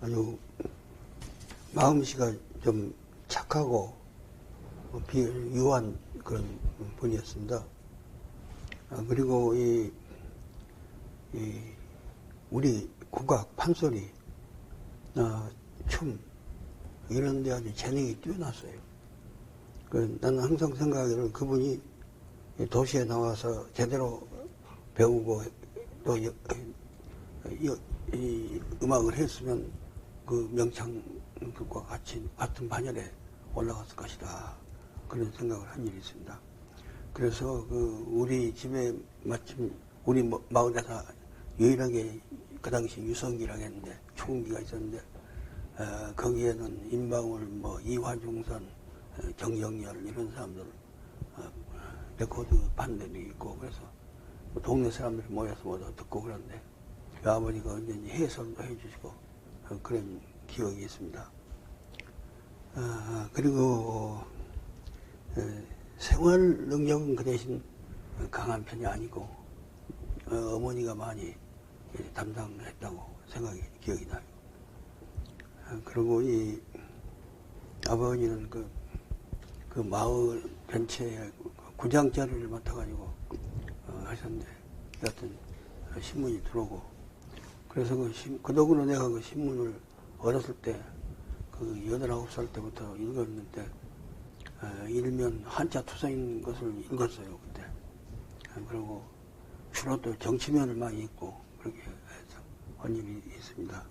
아주 마음씨가 좀 착하고 어, 비 유한 그런 분이었습니다. 아, 그리고 이, 이 우리 국악 판소리, 아, 춤 이런 데 아주 재능이 뛰어났어요. 그 나는 항상 생각하기로는 그분이 이 도시에 나와서 제대로 배우고 또 여- 이, 이 음악을 했으면 그 명창들과 같이 같은 반열에 올라갔을 것이다 그런 생각을 한 일이 있습니다. 그래서 그 우리 집에 마침 우리 뭐- 마을에서 유일하게 그 당시 유성기라고 했는데 초음기가 있었는데 어, 거기에는 임방울 뭐 이화중선 어, 정영열 이런 사람들 어, 레코드 판들이 있고 그래서 뭐 동네 사람들이 모여서 모두 듣고 그런데 그 아버지가 언제든지 해설도 해주시고 어, 그런 기억이 있습니다. 아, 그리고 어, 생활 능력은 그 대신 강한 편이 아니고 어, 어머니가 많이 담당했다고 생각이 기억이 나요. 아, 그리고 이 아버지는 그, 그 마을 전체에 구장자리를 맡아가지고 어, 하셨는데 여하튼 신문이 들어오고 그래서 그, 신, 그 덕으로 내가 그 신문을 어렸을 때 그 여덟 아홉 살 때부터 읽었는데 어, 일면 한자 투성인 것을 읽었어요 그때 아, 그리고 주로 또 정치면을 많이 읽고 그렇게 해서 한 일이 있습니다.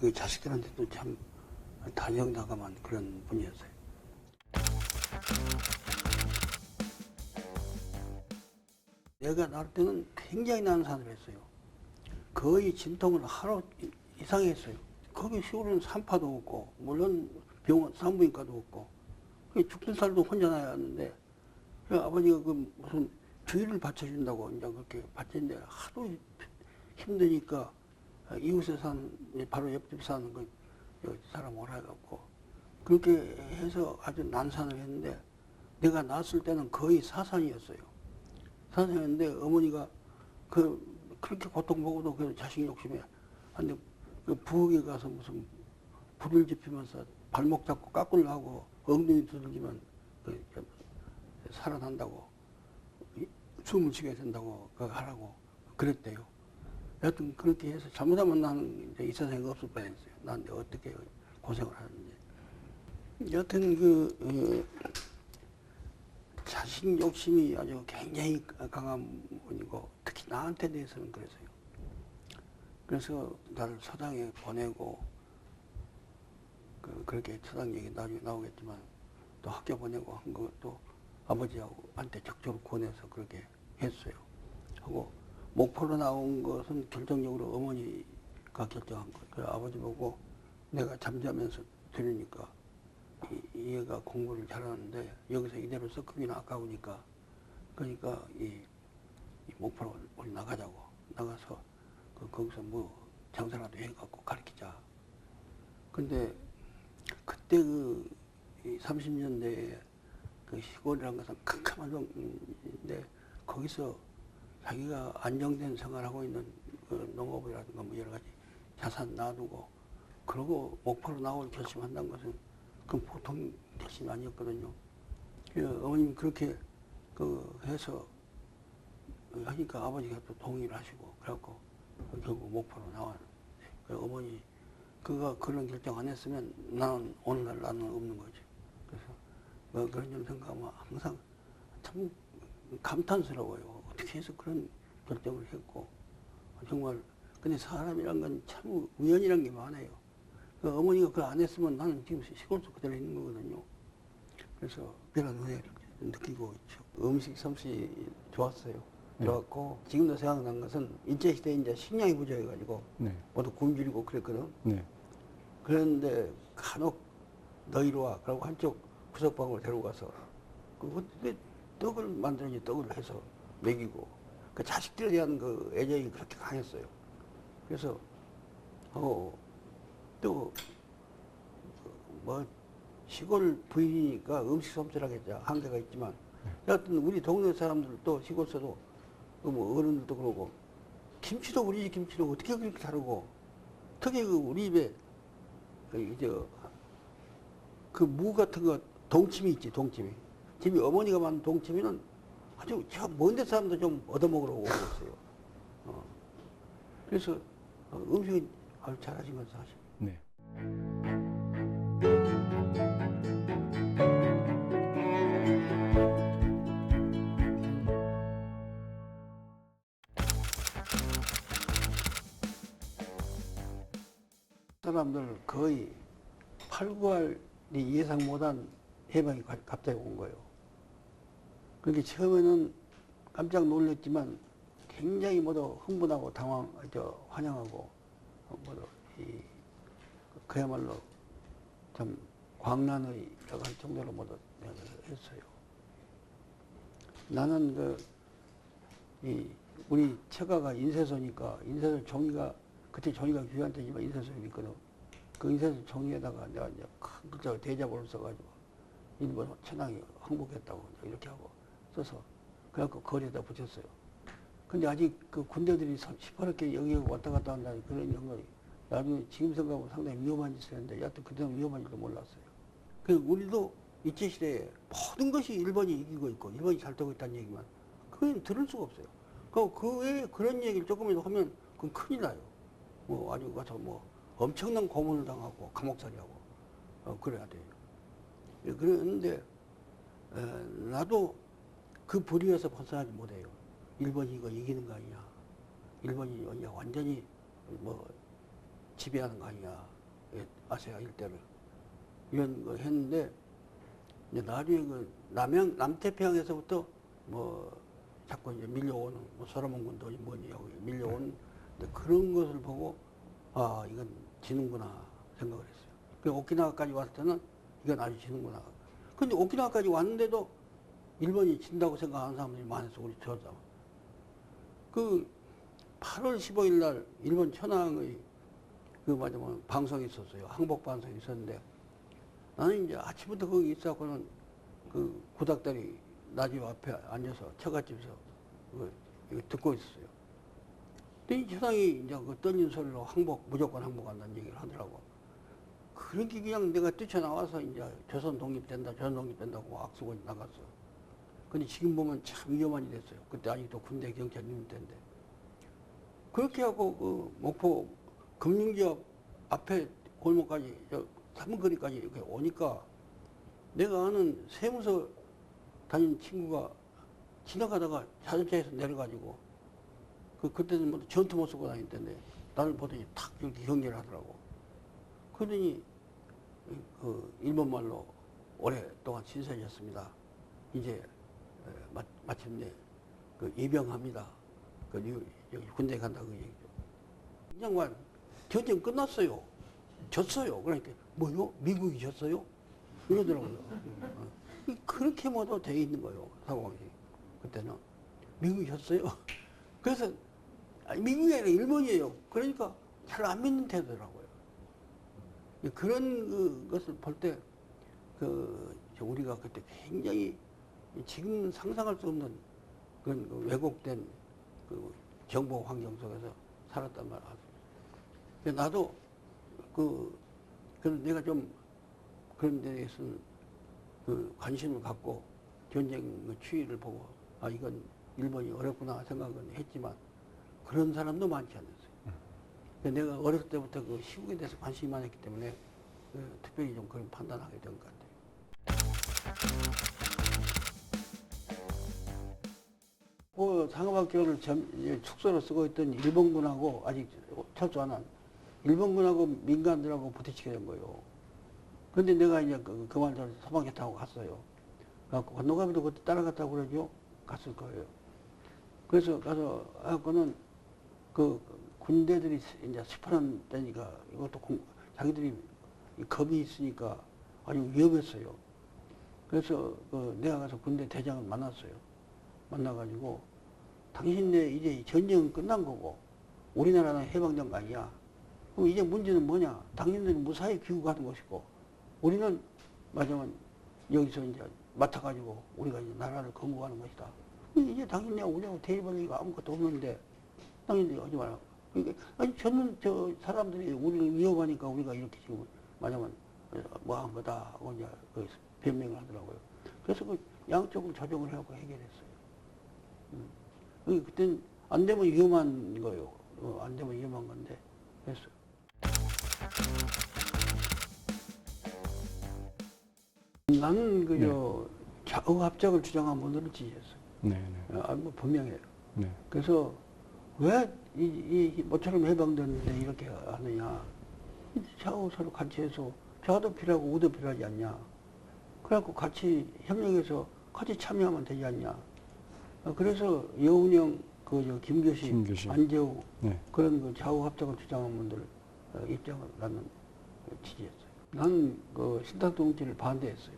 그 자식들한테도 참 다정다감한 그런 분이었어요. 내가 날 때는 굉장히 산을 했어요. 거의 진통을 하루 이- 이상 했어요. 거기 시골은 산파도 없고, 물론 병원, 산부인과도 없고, 그 죽든 살도 혼자 그 아버지가 그 무슨 주의를 받쳐준다고 이제 그렇게 받쳤는데, 하도 힘드니까 이웃에 사는, 바로 옆집 사는 그 여기 사람 오라 해갖고, 그렇게 해서 아주 난산을 했는데, 내가 낳았을 때는 거의 사산이었어요. 사산이었는데, 어머니가 그, 그렇게 고통보고도 그 자식 욕심에, 근데 그 부엌에 가서 무슨 불을 지피면서 발목 잡고 까꿀 하고 엉덩이 두들기면 그 살아난다고 이- 숨을 쉬게 된다고 그 하라고 그랬대요. 여하튼 그렇게 해서 잘못하면 나는 이제 이 세상에 없을 뻔했어요. 나한테 어떻게 고생을 하는지. 여하튼 그 어, 자식 욕심이 아주 굉장히 강한 분이고 나한테 대해서는 그래서요. 그래서 나를 서당에 보내고 그, 그렇게 서당 얘기 나중에 나오겠지만 또 학교 보내고 한 것도 아버지하고 한테 적극적으로 권해서 그렇게 했어요. 하고 목포로 나온 것은 결정적으로 어머니가 결정한 거예요. 그래서 아버지 보고 내가 잠자면서 들으니까 이, 이 애가 공부를 잘하는데 여기서 이대로 썩기는 아까우니까 그러니까 이, 이 목포로 우리 나가자고 나가서 그 거기서 뭐 장사라도 해갖고 가르치자. 근데 그때 그 30년대에 그 시골이라는 것은 캄캄한 동인데 거기서 자기가 안정된 생활하고 있는 그 농업이라든가 뭐 여러 가지 자산 놔두고 그러고 목포로 나올 결심한다는 것은 그 보통 결심이 아니었거든요. 그 어머님 그렇게 그 해서 하니까 아버지가 또 동의를 하시고 그래갖고 결국 목포로 나왔는데 그 어머니 그가 그런 결정 안 했으면 나는 오늘날 나는 없는 거죠. 그래서 뭐 그런 점 생각하면 항상 참 감탄스러워요. 어떻게 해서 그런 결정을 했고 정말 근데 사람이란 건 참 우연이란 게 많아요. 그 어머니가 그걸 안 했으면 나는 지금 시골에서 그대로 있는 거거든요. 그래서 별한 은혜를 느끼고 있죠. 음식 솜씨 좋았어요. 좋았고 지금도 생각난 것은 일제 시대에 이제 식량이 부족해가지고 네. 모두 굶주리고 그랬거든. 네. 그런데 간혹 너 이리 와. 그러고 한쪽 구석방으로 데리고 가서 그 어떻게 떡을 만들어지 떡을 해서 먹이고 그 자식들에 대한 그 애정이 그렇게 강했어요. 그래서 어, 또뭐 시골 부인이니까 음식 솜씨라겠죠. 한계가 있지만 여하튼 우리 동네 사람들도 시골서도 그 뭐 어른들도 그러고 김치도 우리 집 김치도 어떻게 그렇게 다르고 특히 그 우리 집에 그무 같은 거 동치미 있지 동치미. 집이 어머니가 만든 동치미는 아주 저 먼데 사람도 좀 얻어먹으러 오고 있어요. 어. 그래서 어, 음식은 아주 잘하신 건 사실. 네. 사람들 거의 8, 9할이 예상 못한 해방이 가- 갑자기 온 거예요. 그렇게 처음에는 깜짝 놀랐지만 굉장히 모두 흥분하고 당황, 저, 환영하고, 어, 모두 이, 그야말로 좀 광란의 할 정도로 모두 했어요. 나는 그, 이, 우리 처가가 인쇄소니까 인쇄소 종이가, 그때 귀한 때지만 인쇄소에 있거든. 그 인쇄소 종이에다가 내가 이제 큰 글자로 대자보를 써가지고 일본 천황이 항복했다고 이제 이렇게 하고 써서 그래갖고 거리에다 붙였어요. 근데 아직 그 군대들이 서- 시퍼렇게 여기 왔다 갔다 한다는 그런 연결이 나중에 지금 생각하면 상당히 위험한 짓을 했는데 여하튼 그때는 위험한 줄도 몰랐어요. 그 우리도 일제시대에 모든 것이 일본이 이기고 있고 일본이 잘 되고 있다는 얘기만 그건 들을 수가 없어요. 그, 그 외에 그런 얘기를 조금이라도 하면 그건 큰일 나요. 뭐 아주 가서 뭐 엄청난 고문을 당하고 감옥살이하고 어, 그래야 돼요. 예, 그런데 에, 나도 그 불의에서 벗어나지 못해요. 일본이 이거 이기는 거 아니냐. 일본이 그냥 완전히 뭐 지배하는 거 아니냐. 예, 아시아 일대를. 이런 거 했는데 이제 나중에 그 남양 남태평양에서부터 뭐 자꾸 이제 밀려오는 뭐 소로몬 군도 뭐니 하고 밀려오는 그런 것을 보고 아 이건 지는구나 생각을 했어요. 그 오키나와까지 왔을 때는 이건 아주 지는구나. 근데 오키나와까지 왔는데도 일본이 진다고 생각하는 사람들이 많아서 우리 저자. 그 8월 15일 날 일본 천황의 그 뭐냐면 방송이 있었어요. 항복 방송이 있었는데 나는 이제 아침부터 거기 있어갖고는 그 구닥다리 나집 앞에 앉아서 처갓집에서 듣고 있었어요. 근데 이 천황이 이제 그 떨리는 소리로 항복, 무조건 항복한다는 얘기를 하더라고. 그렇게 그냥 내가 뛰쳐나와서 이제 조선 독립된다, 조선 독립된다고 악수고 나갔어. 근데 지금 보면 참 위험한 일이 됐어요. 그때 아직도 군대 경찰 있는 때인데. 그렇게 하고 그 목포 금융지역 앞에 골목까지 저 삼거리까지 이렇게 오니까 내가 아는 세무서 다니는 친구가 지나가다가 자동차에서 내려가지고 그 그때는 뭐 전투 못 쓰고 다닐 때인데 나를 보더니 탁 이렇게 경계를 하더라고. 그러더니 그 일본 말로 오랫동안 신세졌습니다. 이제 에, 마, 마침내 그 입영합니다. 그 유- 여기 군대 간다 그 얘기죠. 이 양반 전쟁 끝났어요. 졌어요. 그러니까 뭐요? 미국이 졌어요? 이러더라고요. 어. 그렇게 모두 돼 있는 거예요. 상황이 그때는 미국이 졌어요. 그래서 아니, 미국이 아니라 일본이에요. 그러니까 잘 안 믿는 태도더라고요. 그런 그 것을 볼 때, 그, 저 우리가 그때 굉장히 지금 상상할 수 없는 그런 그 왜곡된 그 정보 환경 속에서 살았단 말이야. 나도 그, 그런 내가 좀 그런 데 대해서는 그 관심을 갖고 전쟁 그 추이를 보고 아, 이건 일본이 어렵구나 생각은 했지만 그런 사람도 많지 않았어요. 내가 어렸을 때부터 그 시국에 대해서 관심이 많았기 때문에 그 특별히 좀 그런 판단하게 된 것 같아요. 그 상업학교를 축소로 쓰고 있던 일본군하고 아직 철수 안 한 일본군하고 민간들하고 부딪히게 된 거예요. 근데 내가 이제 그, 그만둬서 소방차 타고 갔어요. 그래갖고 건너가면도 그때 따라갔다고 그러죠. 갔을 거예요. 그래서 가서 하고는 그 군대들이 이제 스파는 때니까 이것도 공- 자기들이 이 겁이 있으니까 아주 위험했어요. 그래서 그 내가 가서 군대 대장을 만났어요. 만나가지고 당신네 이제 전쟁은 끝난 거고 우리나라는 해방된 거 아니야. 그럼 이제 문제는 뭐냐? 당신들이 무사히 귀국하는 것이고 우리는 말하자면 여기서 이제 맡아가지고 우리가 이제 나라를 건국하는 것이다. 이제 당신네하고 우리하고 대립할 얘기가 아무것도 없는데 당신들이 하지 마라. 그러니까 아니 저는 저 사람들이 우리를 위협하니까 우리가 이렇게 지금 말하자면 뭐한 거다 하고 이제 그 변명을 하더라고요. 그래서 그 양쪽을 조정을 하고 해결했어요. 음. 그 그땐 안 되면 위험한 거요. 어, 안 되면 위험한 건데 했어요. 나는 그저 좌우 합작을 주장한 분들을 지지했어요. 네, 네, 아, 뭐 분명해요. 네. 그래서 왜 이, 이 모처럼 해방됐는데 이렇게 하느냐. 좌우 서로 같이 해서 좌도 필요하고 우도 필요하지 않냐. 그래갖고 같이 협력해서 같이 참여하면 되지 않냐. 어, 그래서 여운형, 그, 저, 김교시, 김교시. 안재우, 네. 그런 그 좌우 합작을 주장한 분들 어, 입장을 나는 지지했어요. 나는 그 신탁동지를 반대했어요.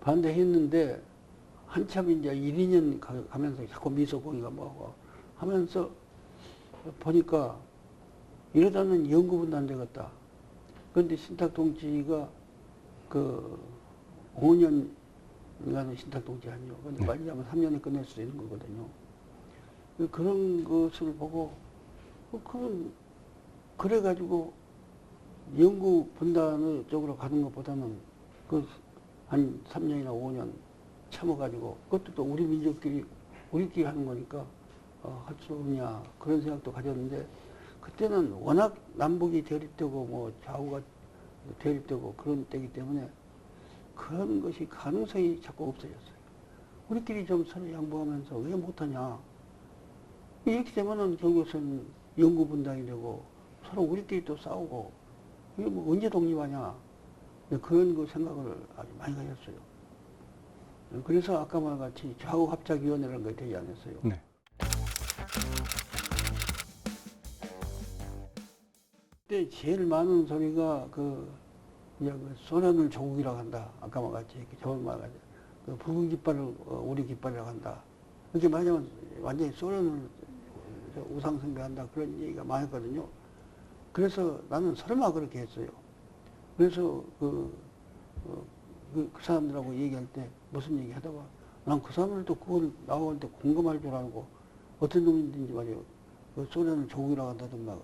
반대했는데 한참 이제 1, 2년 가- 가면서 자꾸 미소공이가 뭐고 하면서 보니까 이러다는 연구분도 안 되겠다. 그런데 신탁동지가 그 5년간의 신탁동지 아니요. 근데 네. 빨리 하면 3년에 끝낼 수 있는 거거든요. 그- 그런 것을 보고 어, 그건 그래가지고 연구 분단 쪽으로 가는 것보다는 그 한 3년이나 5년 참아가지고 그것도 또 우리 민족끼리 우리끼리 하는 거니까 어, 할 수 없냐 그런 생각도 가졌는데 그때는 워낙 남북이 대립되고 뭐 좌우가 대립되고 그런 때이기 때문에 그런 것이 가능성이 자꾸 없어졌어요. 우리끼리 좀 서로 양보하면서 왜 못하냐. 이렇게 되면은 결국은 연구 분당이 되고 서로 우리끼리 또 싸우고 이게 뭐 언제 독립하냐. 그런 그 생각을 아주 많이 가졌어요. 그래서 아까 말같이 좌우 합작위원회라는 게 되지 않았어요. 네. 그때 제일 많은 소리가 그, 이제 그 소련을 조국이라고 한다. 아까 말같이 이렇게 좋은 말 같이. 그 붉은 깃발을 어, 우리 깃발이라고 한다. 이렇게 말하자면 완전히 소련을 우상숭배한다. 그런 얘기가 많았거든요. 그래서 나는 설마 그렇게 했어요. 그래서 그, 어, 그, 그 사람들하고 얘기할 때 무슨 얘기 하다가 난 그 사람들도 그걸 때 공감할 줄 알고 어떤 놈인지 말이에요. 그 소련을 조국이라고 한다든가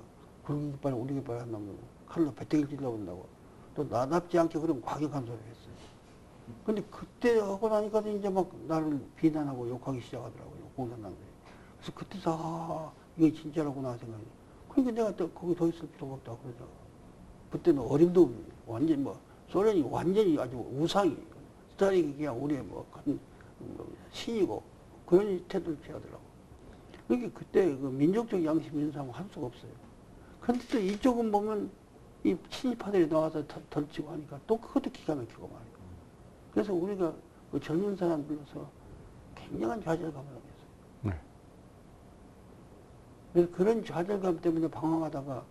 붉은 깃발, 우리 깃발 한다면 칼로 배때기를 찔러 본다고 또 나답지 않게 그런 과격한 소리를 했어요. 근데 그때 하고 나니까 이제 막 나를 비난하고 욕하기 시작하더라고요. 공산당들이. 그래서 그때서 아, 이게 진짜라구나 생각이. 그러니까 내가 또 거기 더 있을 필요가 없다 그러더라고. 그때는 어림도 완전 뭐 소련이 완전히 아주 우상이 스타링이 그냥 우리의 뭐, 큰, 뭐 신이고 그런 태도를 취하더라고. 그러니까 그때 그 민족적 양심 있는 사람은 할 수가 없어요. 그런데 또 이쪽은 보면 이 친일파들이 나와서 덜- 덜치고 하니까 또 그것도 기가 막히고 말이에요. 그래서 우리가 그 젊은 사람 불러서 굉장한 좌절감을 하겠어요. 네. 그래서 그런 좌절감 때문에 방황하다가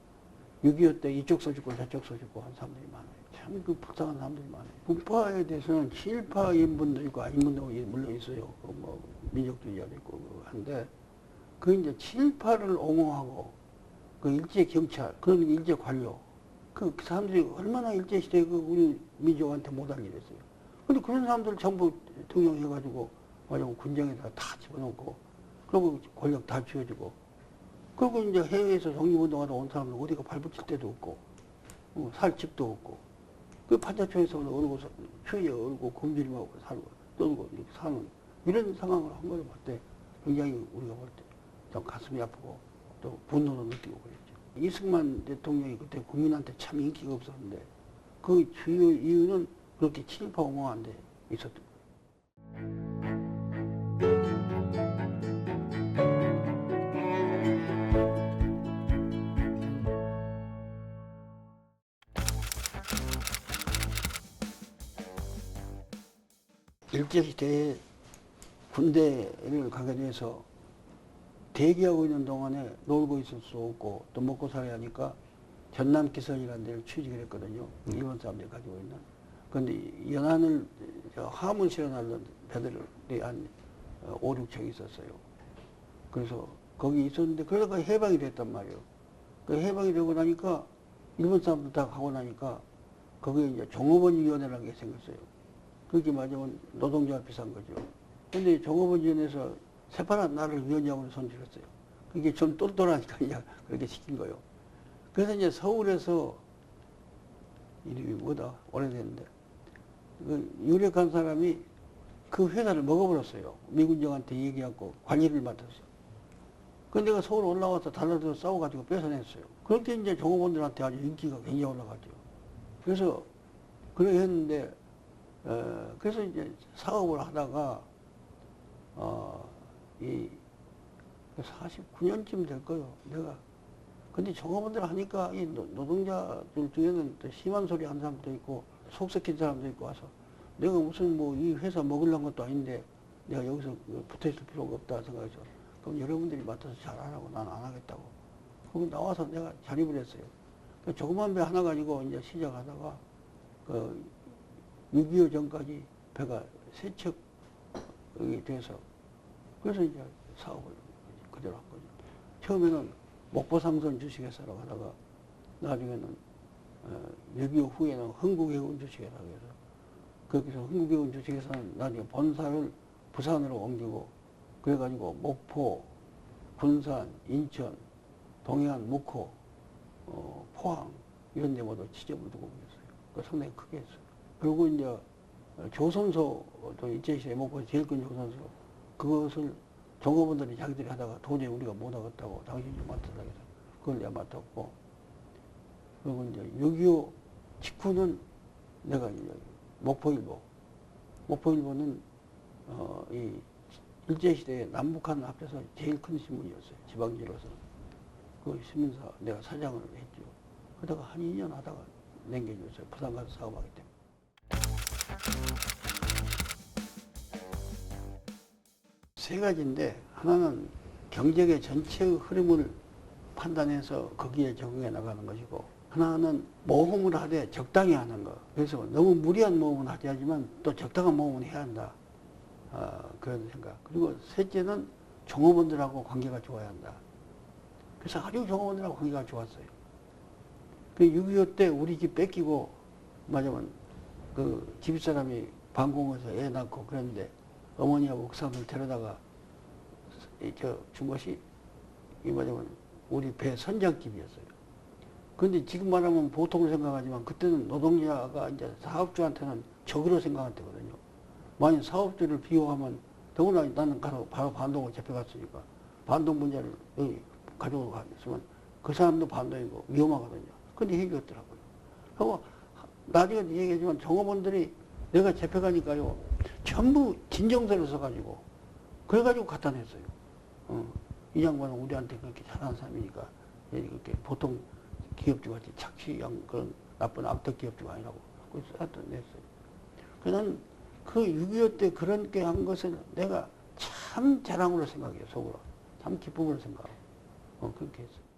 6.25 때 이쪽 써주고 저쪽 써주고 한 사람들이 많아요. 참 그 불쌍한 사람들이 많아요. 분파에 대해서는 친일파인 분도 있고 아닌 분도 물론 있어요. 그 뭐 민족주의자도 있고 한데 그 이제 친일파를 옹호하고 그 일제 경찰 그런 일제 관료 그, 그 사람들이 얼마나 일제 시대에 그 우리 민족한테 못한 일을 했어요. 근데 그런 사람들 전부 등용해가지고 말하자면 군정에다 다 집어넣고 그리고 권력 다 쥐어주고 그리고 이제 해외에서 독립운동하다 온 사람들 어디가 발붙일 데도 없고, 어, 살 집도 없고, 그 판자촌에서 얼고, 추위에 얼고, 굶주림하고 살고, 떨고, 이렇게 사는 이런 상황을 한 거를 볼때 굉장히 우리가 볼 때 좀 가슴이 아프고 또 분노도 느끼고 그랬죠. 이승만 대통령이 그때 국민한테 참 인기가 없었는데 그 주요 이유는 그렇게 친일파 옹호한데 있었던 거예요. 일제시대에 군대를 가게 돼서 대기하고 있는 동안에 놀고 있을 수 없고 또 먹고 살아야 하니까 전남기선이라는 데를 취직을 했거든요. 일본 사람들이 가지고 있는. 그런데 연안을 저 화물 실어나르는 배들이 한 5, 6척 있었어요. 그래서 거기 있었는데 그러다가 해방이 됐단 말이에요. 그 해방이 되고 나니까 일본 사람들 다 가고 나니까 거기에 이제 종업원위원회라는 게 생겼어요. 그렇게 말하면 노동자가 비싼 거죠. 근데 종업원위원회에서 새파란 나를 위원장으로 선출했어요. 그게 좀 똘똘하니까 이제 그렇게 시킨 거예요. 그래서 이제 서울에서 이름이 뭐다 오래됐는데 그 유력한 사람이 그 회사를 먹어버렸어요. 미군정한테 얘기하고 관리를 맡았어요. 그 내가 서울 올라와서 달라들어 싸워가지고 뺏어냈어요. 그렇게 이제 종업원들한테 아주 인기가 굉장히 올라가죠. 그래서 그래 했는데 어, 그래서 이제 사업을 하다가 어 이 49년쯤 될 거요. 내가 근데 종업원들 하니까 이 노- 노동자들 중에는 또 심한 소리 한 사람도 있고 속 썩힌 사람도 있고 와서 내가 무슨 뭐 이 회사 먹으려는 것도 아닌데 내가 여기서 붙어 있을 필요가 없다 생각해서 그럼 여러분들이 맡아서 잘 하라고 난안 하겠다고. 그럼 나와서 내가 자립을 했어요. 그 조그만 배 하나 가지고 이제 시작하다가 그 6.25 전까지 배가 세 척이 돼서 그래서 이제 사업을 그대로 한 거죠. 처음에는 목포상선 주식회사로 하다가 나중에는 어, 6.25 후에는 흥국해운 주식회사로 해서 거기서 흥국해운 주식회사는 나중에 본사를 부산으로 옮기고 그래가지고 목포, 군산, 인천, 동해안, 묵호, 어, 포항 이런 데 모두 지점을 두고 있어요. 그 상당히 크게 했어요. 그리고 이제 어, 조선소도 일제시대 목포 제일 큰 조선소 그것을 종업원들이 자기들이 하다가 도저히 우리가 못 하겠다고 당신이 좀 맡으라 해서 그걸 내가 맡았고 그리고 이제 6.25 직후는 내가 이제 목포일보 목포일보는 어, 이 일제시대에 남북한 합해서 제일 큰 신문이었어요. 지방지로서. 그 신문사 내가 사장을 했죠. 그러다가 한 2년 하다가 남겨줬어요. 부산 가서 사업하기 때문에. 세 가지인데 하나는 경제의 전체의 흐름을 판단해서 거기에 적용해 나가는 것이고 하나는 모험을 하되 적당히 하는 거. 그래서 너무 무리한 모험은 하지 하지만 또 적당한 모험은 해야 한다. 어, 그런 생각. 그리고 셋째는 종업원들하고 관계가 좋아야 한다. 그래서 아주 종업원들하고 관계가 좋았어요. 그6.25 때 우리 집 뺏기고, 맞으면 그 집사람이 방공에서 애 낳고 그랬는데 어머니하고 옥상을 데려다가 이저준 것이 이 맞으면 우리 배 선장집이었어요. 근데 지금 말하면 보통으로 생각하지만 그때는 노동자가 이제 사업주한테는 적으로 생각한 때거든요. 만약 사업주를 비호하면 더구나 나는 가서 바로 반동을 잡혀갔으니까 반동 문제를 여기 가지고 갔으면 그 사람도 반동이고 위험하거든요. 근데 해결했더라고요. 그리고 나중에 얘기하지만 종업원들이 내가 잡혀가니까요 전부 진정서를 써가지고 그래가지고 갖다 냈어요. 어, 이 양반은 우리한테 그렇게 잘하는 사람이니까 이렇게 보통 기업주 같이 착취한 그런 나쁜 악덕 기업주가 아니라고 그래서 갖다 냈어요. 그난 그6.25 때 그런 게 한 것을 내가 참 자랑으로 생각해요, 속으로. 참 기쁨으로 생각하고. 어, 그렇게 했어요.